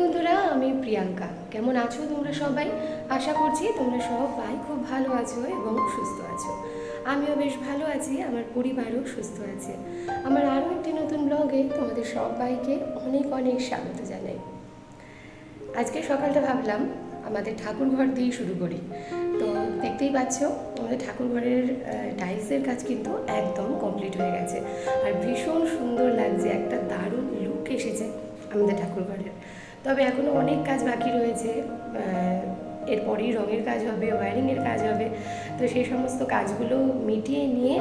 বন্ধুরা, আমি প্রিয়াঙ্কা। কেমন আছো তোমরা সবাই? আশা করছি তোমরা সবাই খুব ভালো আছো এবং সুস্থ আছো। আমিও বেশ ভালো আছি, আমার পরিবারও সুস্থ আছে। আমার আরও একটি নতুন ব্লগে তোমাদের সবাইকে অনেক অনেক স্বাগত জানাই। আজকে সকালটা ভাবলাম আমাদের ঠাকুর ঘর দিয়ে শুরু করি। তো দেখতেই পাচ্ছ, আমাদের ঠাকুর ঘরের টাইলসের কাজ কিন্তু একদম কমপ্লিট হয়ে গেছে। আর ভীষণ সুন্দর লাগছে, একটা দারুণ লুক এসেছে আমাদের ঠাকুর ঘরের। তবে এখনও অনেক কাজ বাকি রয়েছে এরপরেই রঙের কাজ হবে ওয়্যারিংয়ের কাজ হবে, তো সেই সমস্ত কাজগুলো মিটিয়ে নিয়ে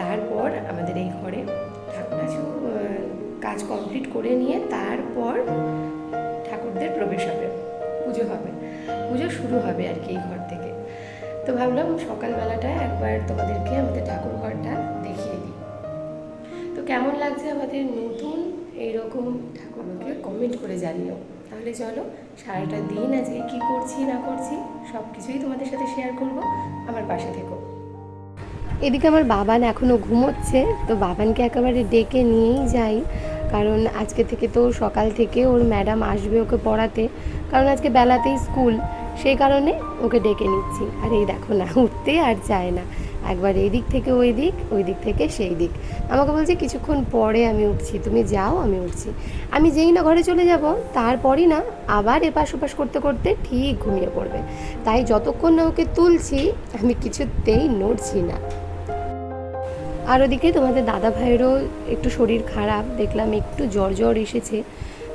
তারপর আমাদের এই ঘরে কাছেও কাজ কমপ্লিট করে নিয়ে তারপর ঠাকুরদের প্রবেশ হবে, পুজো হবে, পুজো শুরু হবে আর কি এই ঘর থেকে। তো ভাবলাম সকালবেলাটা একবার তোমাদেরকে আমাদের ঠাকুর ঘরটা দেখিয়ে দিই। তো কেমন লাগছে আমাদের নতুন এইরকম ঠাকুরকে কমেন্ট করে জানিও। তাহলে চলো, সারাটা দিন আজকে কি করছি, না করছি সব কিছুই তোমাদের সাথে শেয়ার করব। আমার পাশে থেকো। এদিকে আমার বাবান এখনও ঘুমোচ্ছে, তো বাবানকে একেবারে ডেকে নিয়েই যাই। কারণ আজকে থেকে তো সকাল থেকে ওর ম্যাডাম আসবে ওকে পড়াতে। কারণ আজকে বেলাতেই স্কুল সেই কারণে ওকে ডেকে নিচ্ছি। আর এই দেখো না, উঠতে আর চায় না। একবার এই দিক থেকে ওই দিক ওই দিক থেকে সেই দিক। আমাকে বলছে, কিছুক্ষণ পরে আমি উঠছি। তুমি যাও, আমি উঠছি। আমি যেই না ঘরে চলে যাব, তারপরই না আবার এপাশ ওপাশ করতে করতে ঠিক ঘুমিয়ে পড়বে। তাই যতক্ষণ না ওকে তুলছি, আমি কিছুতেই নড়ছি না। আর ওদিকে তোমাদের দাদা ভাইয়েরও একটু শরীর খারাপ, দেখলাম একটু জ্বর জ্বর এসেছে।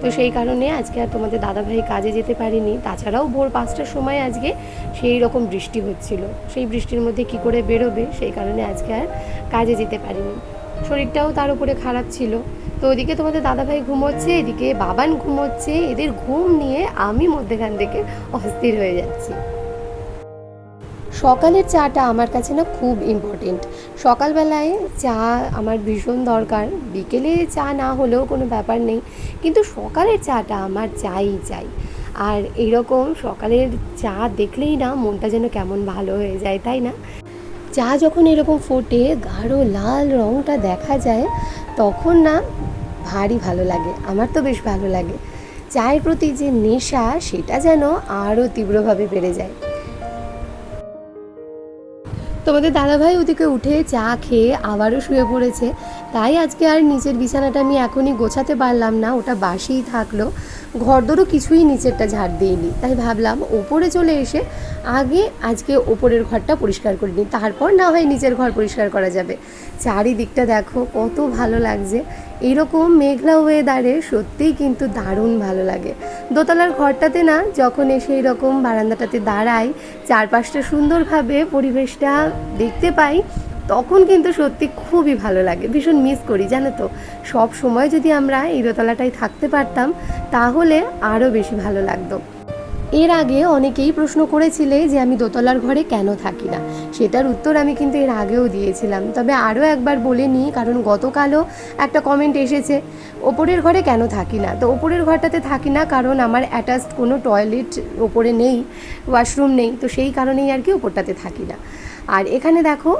তো সেই কারণে আজকে আর তোমাদের দাদাভাই কাজে যেতে পারিনি। তাছাড়াও ভোর পাঁচটার সময় আজকে সেই রকম বৃষ্টি হচ্ছিল। সেই বৃষ্টির মধ্যে কি করে বেরোবে, সেই কারণে আজকে আর কাজে যেতে পারিনি। শরীরটাও তার উপরে খারাপ ছিল। তো ওদিকে তোমাদের দাদাভাই ঘুমোচ্ছে, এদিকে বাবান ঘুমোচ্ছে, এদের ঘুম নিয়ে আমি মধ্যেখান থেকে অস্থির হয়ে যাচ্ছি। সকালের চাটা আমার কাছে না খুব ইম্পর্টেন্ট সকালবেলায় চা আমার ভীষণ দরকার। বিকেলে চা না হলেও কোনো ব্যাপার নেই। কিন্তু সকালের চাটা আমার চাই চাই। আর এরকম সকালের চা দেখলেই না মনটা যেন কেমন ভালো হয়ে যায়, তাই না? চা যখন এরকম ফোটে, গাঢ় লাল রঙটা দেখা যায়, তখন না ভারী ভালো লাগে। আমার তো বেশ ভালো লাগে। চায়ের প্রতি যে নেশা, সেটা যেন আরও তীব্রভাবে বেড়ে যায়। তোমাদের দাদাভাই ওদিকে উঠে চা খেয়ে আবারও শুয়ে পড়েছে। তাই আজকে আর নিজের বিছানাটা আমি এখনই গোছাতে পারলাম না, ওটা বাসিই থাকল। ঘরদোরও কিছুই নিচেরটা ঝাড় দিইনি। তাই ভাবলাম ওপরে চলে এসে আগে আজকে ওপরের ঘরটা পরিষ্কার করে নিই। তারপর না হয় নিচের ঘর পরিষ্কার করা যাবে। চারিদিকটা দেখো, কত ভালো লাগছে। এরকম মেঘলা ওয়েদারে সত্যিই কিন্তু দারুণ ভালো লাগে। দোতলার ঘরটাতে না যখন এসে এরকম বারান্দাটাতে দাঁড়াই, চারপাশটা সুন্দরভাবে পরিবেশটা দেখতে পাই তখন কিন্তু সত্যি খুবই ভালো লাগে। ভীষণ মিস করি, জানো তো? সব সময় যদি আমরা এই দোতলাটায় থাকতে পারতাম, তাহলে আরও বেশি ভালো লাগতো। এর আগে অনেকেই প্রশ্ন করেছিলে যে আমি দোতলার ঘরে কেন থাকি না। সেটার উত্তর আমি কিন্তু এর আগেও দিয়েছিলাম। তবে আরও একবার বলে নিই, কারণ গতকালও একটা কমেন্ট এসেছে, ওপরের ঘরে কেন থাকি না? তো ওপরের ঘরটাতে থাকি না কারণ আমার অ্যাটাচড কোনো টয়লেট ওপরে নেই ওয়াশরুম নেই, তো সেই কারণেই আর কি ওপরটাতে থাকি না। আর এখানে দেখো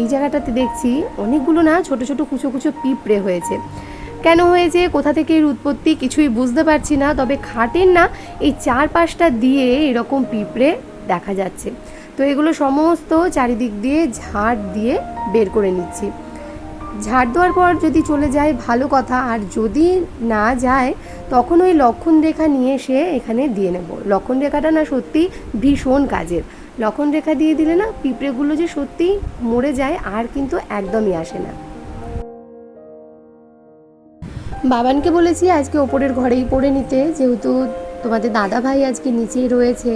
এই জায়গাটাতে দেখছি অনেকগুলো না ছোট ছোট কুচো কুচো পিঁপড়ে হয়েছে। কেন হয়েছে? কোথা থেকে এর উৎপত্তি কিছুই বুঝতে পারছি না, তবে খাটের না এই চারপাশটা দিয়ে এরকম পিঁপড়ে দেখা যাচ্ছে। তো এগুলো সমস্ত চারিদিক দিয়ে ঝাড় দিয়ে বের করে নিচ্ছি। ঝাড় দেওয়ার পর যদি চলে যায়, ভালো কথা। আর যদি না যায়, তখন ওই লক্ষণ রেখা নিয়ে এসে এখানে দিয়ে নেব। লক্ষণ রেখাটা না সত্যি ভীষণ কাজের। লক্ষণ রেখা দিয়ে দিলে না পিঁপড়েগুলো যে সত্যি মরে যায় আর কিন্তু একদমই আসে না। বাবানকে বলেছি আজকে ওপরের ঘরেই পড়ে নিতে, যেহেতু তোমাদের দাদা ভাই আজকে নিচেই রয়েছে,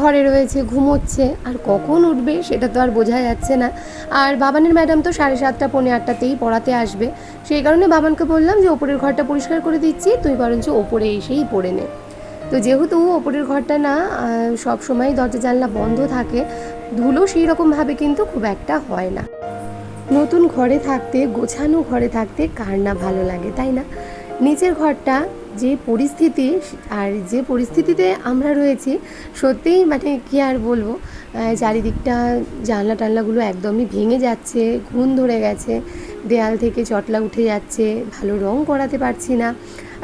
ঘরে রয়েছে, ঘুমোচ্ছে, আর কখন উঠবে সেটা তো আর বোঝা যাচ্ছে না। আর বাবানের ম্যাডাম তো সাড়ে সাতটা, পৌনে আটটাতেই পড়াতে আসবে। সেই কারণে বাবানকে বললাম যে, ওপরের ঘরটা পরিষ্কার করে দিচ্ছি, তুই বরঞ্চ ওপরে এসেই পড়ে নে। তো যেহেতু ওপরের ঘরটা না সব সময় দরজা জানলা বন্ধ থাকে, ধুলো সেই রকমভাবে কিন্তু খুব একটা হয় না। নতুন ঘরে থাকতে, গোছানো ঘরে থাকতে কার না ভালো লাগে, তাই না? নিচের ঘরটা যে পরিস্থিতি আর যে পরিস্থিতিতে আমরা রয়েছি, সত্যিই মানে কি আর বলব চারিদিকটা জানলা টানলাগুলো একদমই ভেঙে যাচ্ছে ঘুণ ধরে গেছে দেয়াল থেকে চটলা উঠে যাচ্ছে, ভালো রং করাতে পারছি না।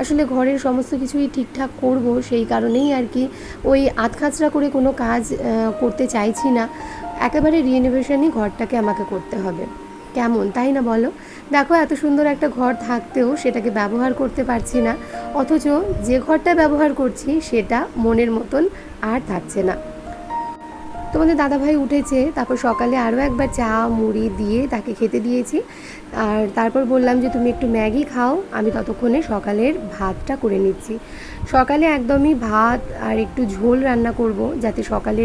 আসলে ঘরের সমস্ত কিছুই ঠিকঠাক করব, সেই কারণেই আর কি ওই আধখাচরা করে কোনো কাজ করতে চাইছি না। একেবারে রিনোভেশনই ঘরটাকে আমাকে করতে হবে। কেমন, তাই না বলো? দেখো, এত সুন্দর একটা ঘর থাকতেও সেটাকে ব্যবহার করতে পারছি না। অথচ যে ঘরটা ব্যবহার করছি, সেটা মনের মতন আর থাকছে না। তোমাদের দাদাভাই উঠেছে, তারপর সকালে আরও একবার চা, মুড়ি দিয়ে তাকে খেতে দিয়েছি। আর তারপর বললাম যে, তুমি একটু ম্যাগি খাও, আমি ততক্ষণে সকালের ভাতটা করে নিচ্ছি। সকালে একদমই ভাত আর একটু ঝোল রান্না করব, যাতে সকালে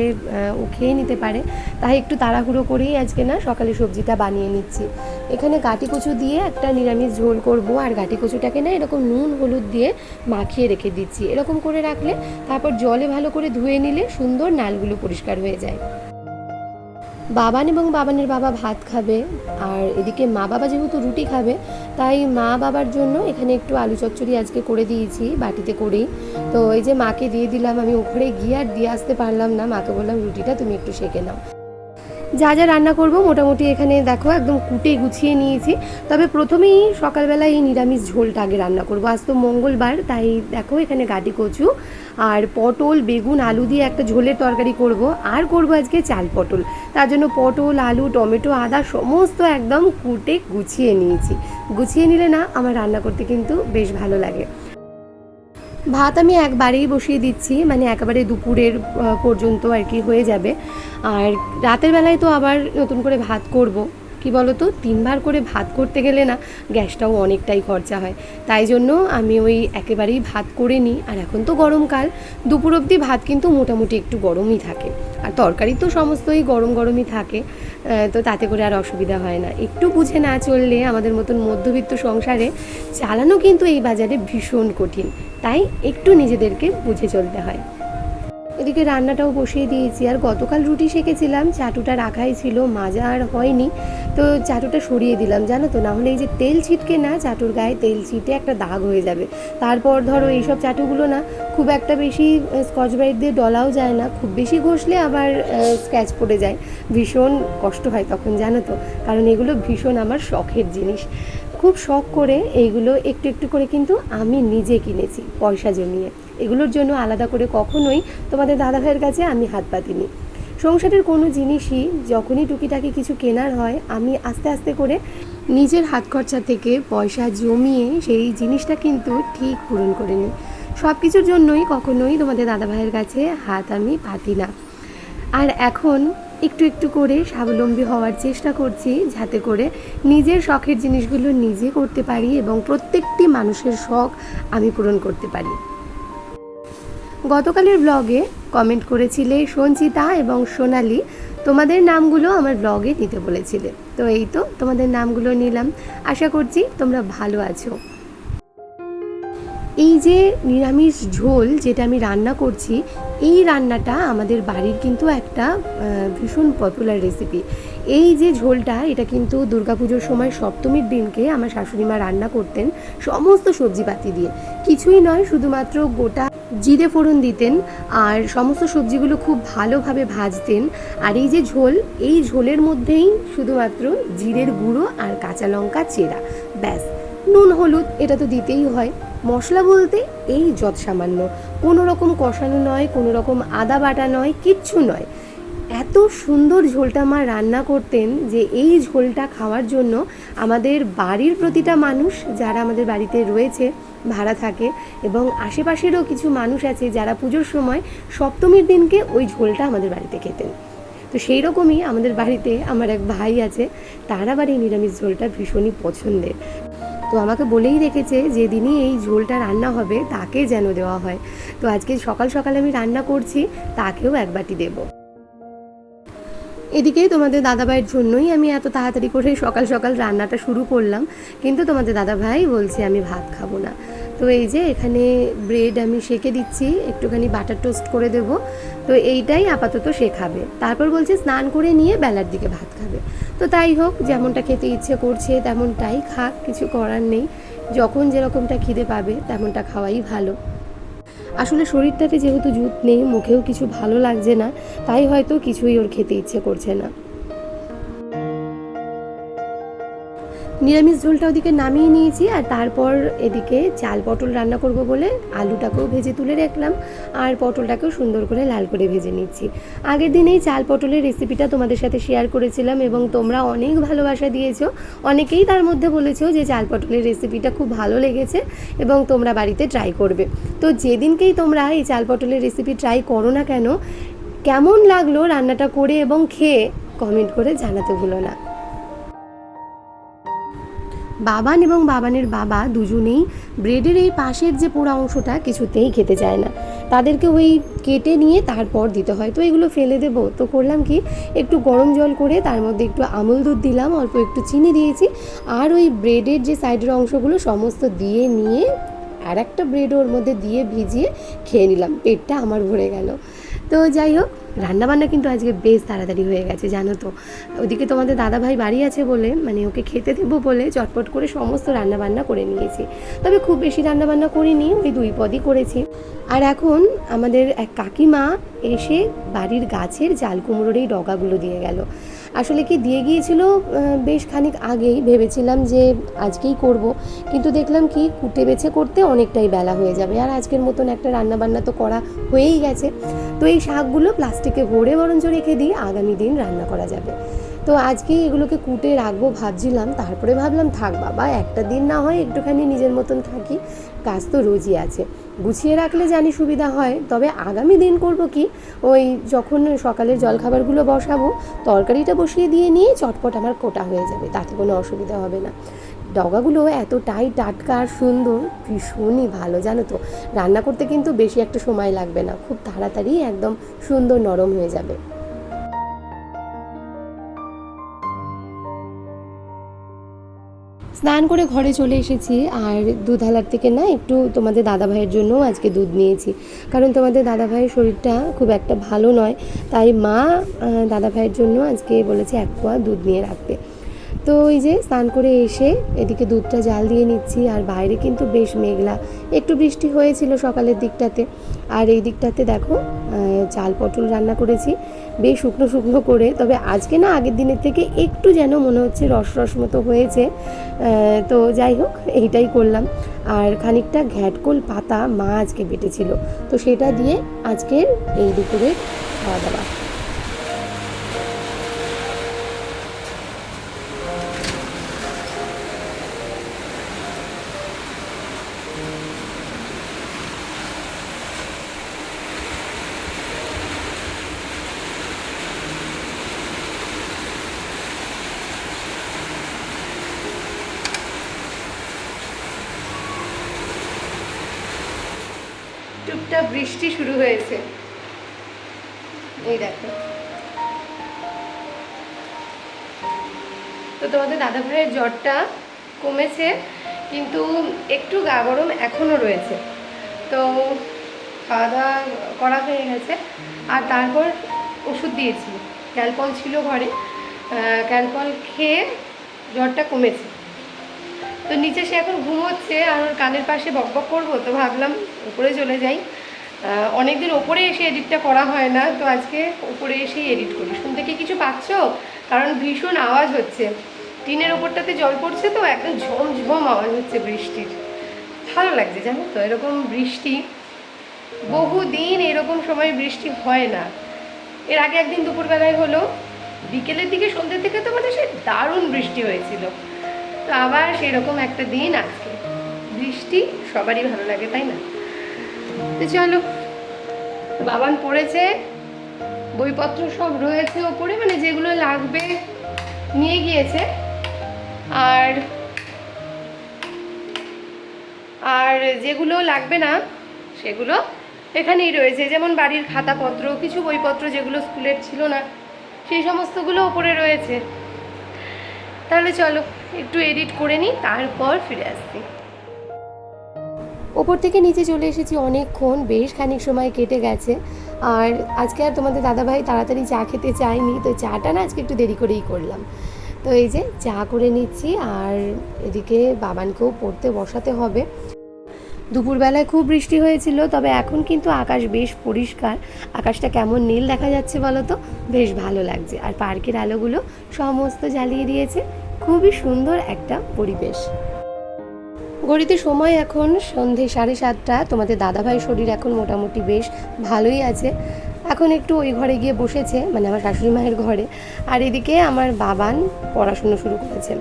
ও খেয়ে নিতে পারে। তাই একটু তাড়াহুড়ো করেই আজকে না সকালে সবজিটা বানিয়ে নিচ্ছি। এখানে গাটি কচু দিয়ে একটা নিরামিষ ঝোল করব, আর গাটি কচুটাকে না এরকম নুন, হলুদ দিয়ে মাখিয়ে রেখে দিচ্ছি। এরকম করে রাখলে তারপর জলে ভালো করে ধুয়ে নিলে সুন্দর নালগুলো পরিষ্কার হয়ে যায়। বাবান এবং বাবানের বাবা ভাত খাবে, আর এদিকে মা বাবা যেহেতু রুটি খাবে, তাই মা বাবার জন্য এখানে একটু আলু চচ্চড়ি আজকে করে দিয়েছি, বাটিতে করেই। তো এই যে মাকে দিয়ে দিলাম, আমি উপরে গিয়ে আর দিয়ে আসতে পারলাম না, মাকে বললাম রুটিটা তুমি একটু শেখে নাও। যা যা রান্না করব মোটামুটি এখানে দেখো একদম কুটে গুছিয়ে নিয়েছি। তবে প্রথমেই সকালবেলা এই নিরামিষ ঝোলটা আগে রান্না করব। আজ তো মঙ্গলবার, তাই দেখো এখানে গাটি কচু আর পটল, বেগুন, আলু দিয়ে একটা ঝোলের তরকারি করব। আর করব আজকে চাল পটল। তার জন্য পটল, আলু, টমেটো, আদা সমস্ত একদম কুটে গুছিয়ে নিয়েছি। গুছিয়ে নিলে না আমার রান্না করতে কিন্তু বেশ ভালো লাগে। ভাত আমি একবারেই বসিয়ে দিচ্ছি মানে একেবারে দুপুরের পর্যন্ত আর কি হয়ে যাবে। আর রাতের বেলায় তো আবার নতুন করে ভাত করব। কি বলো তো তিনবার করে ভাত করতে গেলে না গ্যাসটাও অনেকটাই খরচা হয়। তাই জন্য আমি ওই একেবারেই ভাত করে নিই। আর এখন তো গরমকাল দুপুর অবধি ভাত কিন্তু মোটামুটি একটু গরমই থাকে। আর তরকারি তো সমস্তই গরম গরমই থাকে তো তাতে করে আর অসুবিধা হয় না। একটু বুঝে না চললে আমাদের মতন মধ্যবিত্ত সংসারে চালানো কিন্তু এই বাজারে ভীষণ কঠিন। তাই একটু নিজেদেরকে বুঝে চলতে হয়। এদিকে রান্নাটাও বসিয়ে দিয়েছি। আর গতকাল রুটি সেকেছিলাম, চাটুটা রাখাই ছিল, মাজা আর হয়নি। তো চাটুটা সরিয়ে দিলাম, জানো তো? না হলে এই যে তেল ছিটকে না, চাটুর গায়ে তেল ছিটে একটা দাগ হয়ে যাবে। তারপর ধরো এইসব চাটুগুলো না, খুব একটা বেশি স্কচ ব্রাইট দিয়ে ডলাও যায় না। খুব বেশি ঘষলে আবার স্ক্র্যাচ পড়ে যায়। ভীষণ কষ্ট হয় তখন, জানো তো? কারণ এগুলো ভীষণ আমার শখের জিনিস। খুব শখ করে এইগুলো একটু একটু করে কিন্তু আমি নিজে কিনেছি, পয়সা জমিয়ে। এগুলোর জন্য আলাদা করে কখনোই তোমাদের দাদাভাইয়ের কাছে আমি হাত পাতিনি সংসারের কোনো জিনিসই যখনই টুকিটাকি কিছু কেনার হয়, আমি আস্তে আস্তে করে নিজের হাত খরচা থেকে পয়সা জমিয়ে সেই জিনিসটা কিন্তু ঠিক পূরণ করে নিই সব কিছুর জন্যই কখনোই তোমাদের দাদাভাইয়ের কাছে হাত আমি পাতি না। আর এখন একটু একটু করে স্বাবলম্বী হওয়ার চেষ্টা করছি যাতে করে নিজের শখের জিনিসগুলো নিজে করতে পারি এবং প্রত্যেকটি মানুষের শখ আমি পূরণ করতে পারি। গতকালের ব্লগে কমেন্ট করেছিলে সঞ্চিতা এবং সোনালি। তোমাদের নামগুলো আমার ব্লগে নিতে বলেছিলে। তো এই তো তোমাদের নামগুলো নিলাম। আশা করছি তোমরা ভালো আছো। এই যে নিরামিষ ঝোল যেটা আমি রান্না করছি, এই রান্নাটা আমাদের বাড়ির কিন্তু একটা ভীষণ পপুলার রেসিপি এই যে ঝোলটা, এটা কিন্তু দুর্গাপুজোর সময় সপ্তমীর দিনকে আমার শাশুড়ি মা রান্না করতেন সমস্ত সবজিপাতি দিয়ে। কিছুই নয়, শুধুমাত্র গোটা জিরে ফোড়ন দিতেন আর সমস্ত সবজিগুলো খুব ভালোভাবে ভাজতেন। আর এই যে ঝোল, এই ঝোলের মধ্যেই শুধুমাত্র জিরের গুঁড়ো আর কাঁচা লঙ্কা চেরা। ব্যাস, নুন, হলুদ, এটা তো দিতেই হয়। মশলা বলতে এই যৎ সামান্য কোনো রকম কষানো নয়, কোনো রকম আদা বাটা নয়, কিচ্ছু নয়। এত সুন্দর ঝোলটা মা রান্না করতেন যে এই ঝোলটা খাওয়ার জন্য আমাদের বাড়ির প্রতিটা মানুষ যারা আমাদের বাড়িতে রয়েছে, ভাড়া থাকে এবং আশেপাশেরও কিছু মানুষ আছে যারা পুজোর সময় সপ্তমীর দিনকে ওই ঝোলটা আমাদের বাড়িতে খেতেন। তো সেই রকমই আমাদের বাড়িতে আমার এক ভাই আছে, তার আবার এই নিরামিষ ঝোলটা ভীষণই পছন্দের। তো আমাকে বলেই রেখেছে যেদিনই এই ঝোলটা রান্না হবে, তাকে যেন দেওয়া হয়। তো আজকে সকাল সকাল আমি রান্না করছি, তাকেও এক বাটি দেবো। এদিকে তোমাদের দাদাভাইয়ের জন্যই আমি এত তাড়াতাড়ি করে সকাল সকাল রান্নাটা শুরু করলাম। কিন্তু তোমাদের দাদাভাই বলছে, আমি ভাত খাব না। তো এই যে এখানে ব্রেড আমি সেকে দিচ্ছি, একটুখানি বাটার টোস্ট করে দেব। তো এইটাই আপাতত সে খাবে। তারপর বলছে, স্নান করে নিয়ে বেলার দিকে ভাত খাবে। তো তাই হোক, যেমনটা খেতে ইচ্ছে করছে তেমনটাই খাক, কিছু করার নেই। যখন যেরকমটা খিদে পাবে, তেমনটা খাওয়াই ভালো। আসলে শরীরটাতে যেহেতু জুত নেই মুখেও কিছু ভালো লাগছে না, তাই হয়তো কিছুই ওর খেতে ইচ্ছে করছে না। নিরামিষ ঝোলটা ওদিকে নামিয়ে নিয়েছি আর তারপর এদিকে চাল পটল রান্না করব বলে আলুটাকেও ভেজে তুলে রাখলাম আর পটলটাকেও সুন্দর করে লাল করে ভেজে নিচ্ছি। আগের দিনেই চাল পটলের রেসিপিটা তোমাদের সাথে শেয়ার করেছিলাম এবং তোমরা অনেক ভালোবাসা দিয়েছ। অনেকেই তার মধ্যে বলেছ যে চাল পটলের রেসিপিটা খুব ভালো লেগেছে এবং তোমরা বাড়িতে ট্রাই করবে। তো যেদিনকেই তোমরা এই চাল পটলের রেসিপি ট্রাই করো না কেন, কেমন লাগল রান্নাটা করে এবং খেয়ে কমেন্ট করে জানাতে ভুলো না। বাবান এবং বাবানের বাবা দুজনেই ব্রেডের এই পাশের যে পোড়া অংশটা কিছুতেই খেতে চায় না। তাদেরকে ওই কেটে নিয়ে তারপর দিতে হয়। তো এগুলো ফেলে দেবো। তো করলাম কি, একটু গরম জল করে তার মধ্যে একটু আমুল দুধ দিলাম, অল্প একটু চিনি দিয়েছি আর ওই ব্রেডের যে সাইডের অংশগুলো সমস্ত দিয়ে নিয়ে আর একটা ব্রেড ওর মধ্যে দিয়ে ভিজিয়ে খেয়ে নিলাম। পেটটা আমার ভরে গেল। তো যাই হোক রান্নাবান্না কিন্তু আজকে বেশ তাড়াতাড়ি হয়ে গেছে, জানো তো। ওদিকে তোমাদের দাদা ভাই বাড়ি আছে বলে মানে ওকে খেতে দেবো বলে চটপট করে সমস্ত রান্নাবান্না করে নিয়েছি। তবে খুব বেশি রান্নাবান্না করিনি, ওই দুই পদই করেছি। আর এখন আমাদের এক কাকিমা এসে বাড়ির গাছের জাল কুমড়োর এই ডগাগুলো দিয়ে গেল। আসলে কি দিয়ে গিয়েছিল? বেশ খানিক আগেই ভেবেছিলাম যে আজকেই করব। কিন্তু দেখলাম কি, কুটে বেছে করতে অনেকটাই বেলা হয়ে যাবে। আর আজকের মতন একটা রান্না বান্না তো করা হয়েই গেছে। তো এই শাকগুলো প্লাস্টিকে ভরে বরঞ্চ রেখে দিই আগামী দিন রান্না করা যাবে। তো আজকেই এগুলোকে কুটে রাখব ভাবছিলাম, তারপরে ভাবলাম থাক বাবা, একটা দিন না হয় একটুখানি নিজের মতন থাকি, কাজ তো রোজই আছে। গুছিয়ে রাখলে জানি সুবিধা হয়, তবে আগামী দিন করব কি, ওই যখন সকালের জলখাবারগুলো বসাবো, তরকারিটা বসিয়ে দিয়ে নিয়ে চটপট আমার কোটা হয়ে যাবে, তাতে কোনো অসুবিধা হবে না। ডগাগুলো এতটাই টাটকা আর সুন্দর, ভীষণই ভালো, জানো তো। রান্না করতে কিন্তু বেশি একটা সময় লাগবে না, খুব তাড়াতাড়ি একদম সুন্দর নরম হয়ে যাবে। স্নান করে ঘরে চলে এসেছি। আর দুধালার থেকে না একটু তোমাদের দাদা ভাইয়ের জন্যও আজকে দুধ নিয়েছি। কারণ তোমাদের দাদা ভাইয়ের শরীরটা খুব একটা ভালো নয়। তাই মা দাদা ভাইয়ের জন্য আজকে বলেছে এক পোয়া দুধ নিয়ে রাখতে। তো ওই যে স্নান করে এসে এদিকে দুধটা জাল দিয়ে নিচ্ছি, আর বাইরে কিন্তু বেশ মেঘলা। একটু বৃষ্টি হয়েছিল সকালের দিকটাতে, আর এই দিকটাতে দেখো চাল পটল রান্না করেছি, বেশ শুকনো শুকনো করে। তবে আজকে না আগের দিনের থেকে একটু যেন মনে হচ্ছে রস রস মতো হয়েছে। তো যাই হোক, এইটাই করলাম। আর খানিকটা ঘ্যাটকোল পাতা মা আজকে বেটেছিল। তো সেটা দিয়ে আজকের এই দুপুরে খাওয়া দাওয়া। তো তোমাদের দাদা ভাইয়ের জ্বরটা কমেছে, কিন্তু একটু গা গরম এখনও রয়েছে। তো খাওয়া দাওয়া করা হয়ে গেছে। আর তারপর ওষুধ দিয়েছি। ক্যালপল ছিল ঘরে। ক্যালপল খেয়ে জ্বরটা কমেছে। তো নিচে সে এখন ঘুমোচ্ছে আর ওর কানের পাশে বকবক করব, তো ভাবলাম উপরে চলে যাই। অনেক দিন ওপরে এসে এডিটটা করা হয় না, তো আজকে উপরে এসেই এডিট করি। শুনতে কি কিছু পাচ্ছ? কারণ ভীষণ আওয়াজ হচ্ছে। টিনের ওপরটাতে জল পড়ছে তো একদম ঝমঝম আওয়াজ হচ্ছে বৃষ্টির। ভালো লাগছে, জানো তো, এরকম বৃষ্টি, বহুদিন এরকম সময় বৃষ্টি হয় না। এর আগে একদিন দুপুরবেলায় হলো, বিকেলের দিকে সন্ধ্যের থেকে তো মানে সে দারুণ বৃষ্টি হয়েছিল। তো আবার সেরকম একটা দিন আজকে। বৃষ্টি সবারই ভালো লাগে, তাই না? তো চলো, বাবান পড়েছে, বইপত্র সব রয়েছে ওপরে মানে যেগুলো লাগবে, নিয়ে গিয়েছে। আর আর যেগুলো লাগবে না, সেগুলো এখানেই রয়েছে। যেমন বাড়ির খাতাপত্র, কিছু বইপত্র যেগুলো স্কুলের ছিল না, সেই সমস্তগুলো ওপরে রয়েছে। তাহলে চলো, একটু এডিট করে নিই, তারপর ফিরে আসছি। ওপর থেকে নিচে চলে এসেছি অনেকক্ষণ, বেশ খানিক সময় কেটে গেছে। আর আজকে আর তোমাদের দাদাভাই তাড়াতাড়ি চা খেতে চায়নি, তো চাটা না আজকে একটু দেরি করেই করলাম। তো এই যে চা করে নিচ্ছি আর এদিকে বাবানকেও পড়তে বসাতে হবে। দুপুরবেলায় খুব বৃষ্টি হয়েছিল, তবে এখন কিন্তু আকাশ বেশ পরিষ্কার। আকাশটা কেমন নীল দেখা যাচ্ছে বলো তো? বেশ ভালো লাগছে। আর পার্কের আলোগুলো সমস্ত জ্বালিয়ে দিয়েছে। খুবই সুন্দর একটা পরিবেশ। গড়িতে সময় এখন সন্ধে সাড়ে সাতটা। তোমাদের দাদাভাইয়ের শরীর এখন মোটামুটি বেশ ভালোই আছে। এখন একটু ওই ঘরে গিয়ে বসেছে মানে আমার শাশুড়ি মায়ের ঘরে। আর এদিকে আমার বাবান পড়াশুনো শুরু করেছে।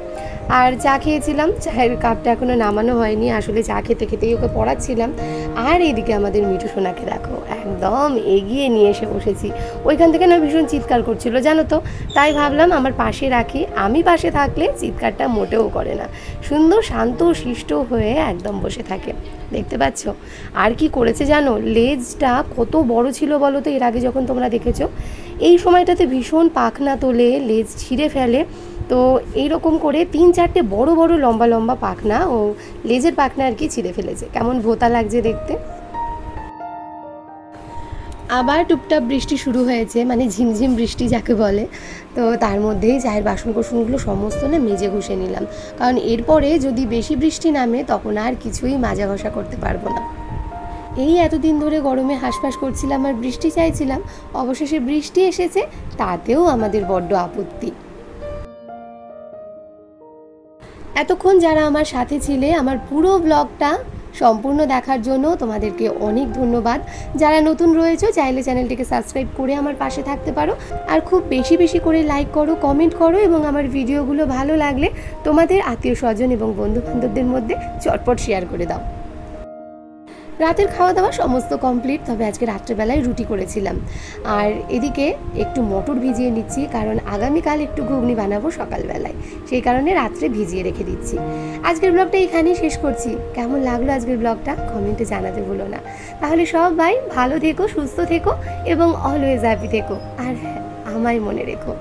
আর চা খেয়েছিলাম, চায়ের কাপটা এখনও নামানো হয়নি। আসলে চা খেতে খেতেই ওকে পড়াচ্ছিলাম। আর এইদিকে আমাদের মিঠু সোনাকে দেখো, একদম এগিয়ে নিয়ে এসে বসেছি। ওইখান থেকে না ভীষণ চিৎকার করছিল, জানো তো? তাই ভাবলাম আমার পাশে রাখি, আমি পাশে থাকলে চিৎকারটা মোটেও করে না। সুন্দর, শান্ত, শিষ্ট হয়ে একদম বসে থাকে। দেখতে পাচ্ছ? আর কি করেছে জানো? লেজটা কত বড় ছিল বলো তো, এর আগে যখন তোমরা দেখেছ? এই সময়টাতে ভীষণ পাখনা তোলে, লেজ ছিঁড়ে ফেলে। তো এই রকম করে তিন চারটে বড় বড় লম্বা লম্বা পাখনা ও লেজের পাখনা আর কি ছিঁড়ে ফেলেছে। কেমন ভোতা লাগছে দেখতে? আবার টুপটাপ বৃষ্টি শুরু হয়েছে মানে ঝিমঝিম বৃষ্টি যাকে বলে। তো তার মধ্যেই চায়ের বাসন কোসনগুলো সমস্ত না মেজে ঘষে নিলাম। কারণ এরপরে যদি বেশি বৃষ্টি নামে তখন আর কিছুই মাজা ঘষা করতে পারব না। এই এতদিন ধরে গরমে হাঁসফাঁস করছিলাম আর বৃষ্টি চাইছিলাম, অবশেষে বৃষ্টি এসেছে, তাতেও আমাদের বড্ড আপত্তি। এতক্ষণ যারা আমার সাথে ছিলে, আমার পুরো ব্লগটা সম্পূর্ণ দেখার জন্য তোমাদেরকে অনেক ধন্যবাদ। যারা নতুন রয়েছে, চাইলে চ্যানেলটিকে সাবস্ক্রাইব করে আমার পাশে থাকতে পারো। আর খুব বেশি বেশি করে লাইক করো কমেন্ট করো এবং আমার ভিডিওগুলো ভালো লাগলে তোমাদের আত্মীয় স্বজন এবং বন্ধু বান্ধবদের মধ্যে চটপট শেয়ার করে দাও। রাতের খাওয়া দাওয়া সমস্ত কমপ্লিট তবে আজকে রাত্রেবেলায় রুটি করেছিলাম। আর এদিকে একটু মটর ভিজিয়ে নিচ্ছি, কারণ আগামীকাল একটু ঘুগনি বানাবো সকালবেলায়। সেই কারণে রাত্রে ভিজিয়ে রেখে দিচ্ছি। আজকের ব্লগটা এখানেই শেষ করছি। কেমন লাগল আজকের ব্লগটা কমেন্টে জানাতে ভুলো না। তাহলে সবাই ভালো থেকো, সুস্থ থেকো, এবং অলওয়েজ হ্যাপি থেকো। আর হ্যাঁ আমায় মনে রেখো।